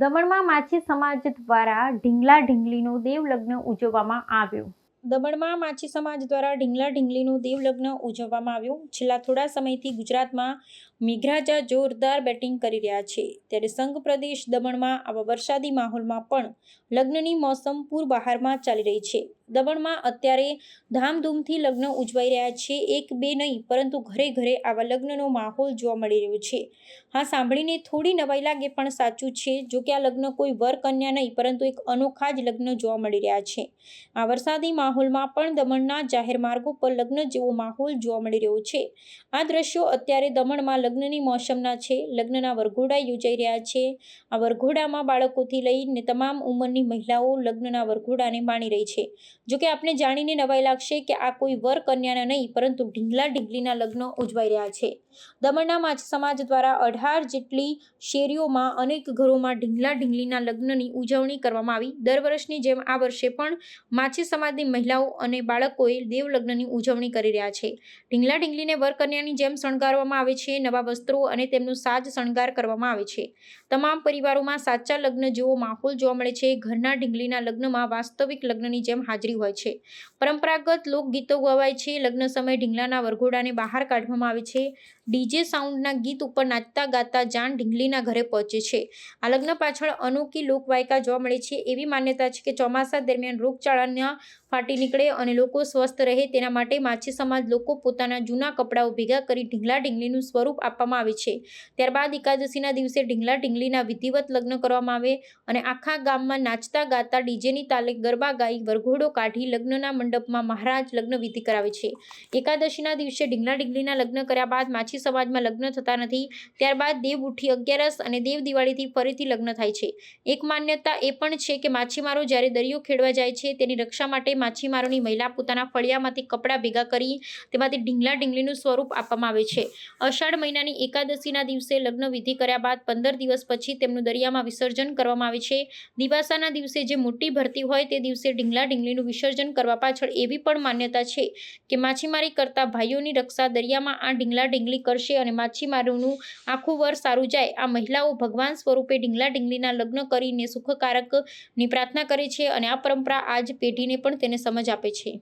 દમણમાં માછી સમાજ દ્વારા ઢીંગલા ઢીંગલીનું દેવલગ્ન ઉજવવામાં આવ્યું. દમણમાં માછી સમાજ દ્વારા ઢીંગલા ઢીંગલીનું દેવલગ્ન ઉજવવામાં આવ્યું. છેલ્લા થોડા સમયથી ગુજરાતમાં મેઘરાજા જોરદાર બેટિંગ કરી રહ્યા છે. ત્યારે સંઘ પ્રદેશ દમણમાં આવા વરસાદી માહોલમાં પણ લગ્નની મોસમ પૂર બહારમાં ચાલી રહી છે. દમણમાં અત્યારે ધામધૂમથી લગ્ન ઉજવાઈ રહ્યા છે. એક, બે નહીં, પરંતુ ઘરે ઘરે આવા લગ્નનો માહોલ જોવા મળી રહ્યો છે. હા, સાંભળીને થોડી નવાઈ લાગે પણ સાચું છે. જો કે આ લગ્ન કોઈ વર કન્યા નહીં, પરંતુ એક અનોખા જ લગ્ન જોવા મળી રહ્યા છે. આ વરસાદી માહોલમાં પણ દમણના જાહેર માર્ગો પર લગ્ન જેવો માહોલ જોવા મળી રહ્યો છે. આ દ્રશ્યો અત્યારે દમણમાં લગ્નની મોસમના છે. લગ્નના વરઘોડા યોજાઈ રહ્યા છે. આ વરઘોડામાં બાળકોથી લઈને તમામ ઉંમરની મહિલાઓ લગ્નના વરઘોડાને માણી રહી છે. જોકે આપણે જાણીને નવાઈ લાગશે કે આ કોઈ વર કન્યાના નહીં, પરંતુ ઢીંગલા ઢીંગલીના લગ્ન ઉજવાઈ રહ્યા છે. દમણના સમાજ દ્વારા અઢાર જેટલી શેરીઓમાં અનેક ઘરોમાં ઢીંગલા ઢીંગલીના લગ્નની ઉજવણી કરવામાં આવી. દર વર્ષની જેમ આ વર્ષે પણ માછી સમાજની મહિલાઓ અને બાળકોએ દેવલગ્નની ઉજવણી કરી રહ્યા છે. ઢીંગલા ઢીંગલીને વરકન્યાની જેમ શણગારવામાં આવે છે, નવા વસ્ત્રો અને તેમનું સાજ શણગાર કરવામાં આવે છે. તમામ પરિવારોમાં સાચા લગ્ન જેવો માહોલ જોવા મળે છે. ઘરના ઢીંગલીના લગ્નમાં વાસ્તવિક લગ્નની જેમ હાજરી હોય છે. પરંપરાગત લોકગીતો ગવાય છે. લગ્ન સમયે ઢીંગલાના વરઘોડાને બહાર કાઢવામાં આવે છે. ડીજે સાઉન્ડના ગીત ઉપર નાચતા ગાતા જાન ઢીંગલીના ઘરે પહોંચે છે. આ લગ્ન પાછળ અનોખી લોકવાયકા જોવા મળે છે. એવી માન્યતા છે કે ચોમાસા દરમિયાન રોગચાળાના ફાટી નીકળે અને લોકો સ્વસ્થ રહે તેના માટે માછી સમાજ લોકો પોતાના જૂના કપડાઓ ભેગા કરી ઢીંગલા ઢીંગલીનું સ્વરૂપ આપવામાં આવે છે. ત્યારબાદ એકાદશીના દિવસે ઢીંગલા ઢીંગલીના વિધિવત લગ્ન કરવામાં આવે અને આખા ગામમાં નાચતા ગાતા ડીજેની તાલે ગરબા ગાઈ વરઘોડો કાઢી લગ્નના મંડપમાં મહારાજ લગ્ન વિધિ કરાવે છે. એકાદશીના દિવસે ઢીંગલા ઢીંગલીના લગ્ન કર્યા બાદ માછી સમાજમાં લગ્ન થતા નથી. ત્યારબાદ દેવ ઉઠી અગિયારસ અને દેવ દિવાળીથી ફરીથી લગ્ન થાય છે. એક માન્યતા એ પણ છે કે માછીમારો જ્યારે દરિયો ખેડવા જાય છે તેની રક્ષા માટે માછીમારોની મહિલા પોતાના ફળિયામાંથી કપડાં ભેગા કરી તેમાંથી ઢીંગલા ઢીંગલીનું સ્વરૂપ આપવામાં આવે છે. અષાઢ મહિનાની એકાદશીના દિવસે લગ્ન વિધિ કર્યા બાદ પંદર દિવસ પછી તેમનું દરિયામાં વિસર્જન કરવામાં આવે છે. દિવાસાના દિવસે જે મોટી ભરતી હોય તે દિવસે ઢીંગલા ઢીંગલીનું વિસર્જન કરવા પાછળ એવી પણ માન્યતા છે કે માછીમારી કરતા ભાઈઓની રક્ષા દરિયામાં આ ઢીંગલા ઢીંગલી કરશે અને માછીમારોનું આખું વર સારું જાય. આ મહિલાઓ ભગવાન સ્વરૂપે ઢીંગલા ઢીંગલીના લગ્ન કરીને સુખકારકની પ્રાર્થના કરે છે અને આ પરંપરા આજ પેઢીને પણ તેને સમજ આપે છે.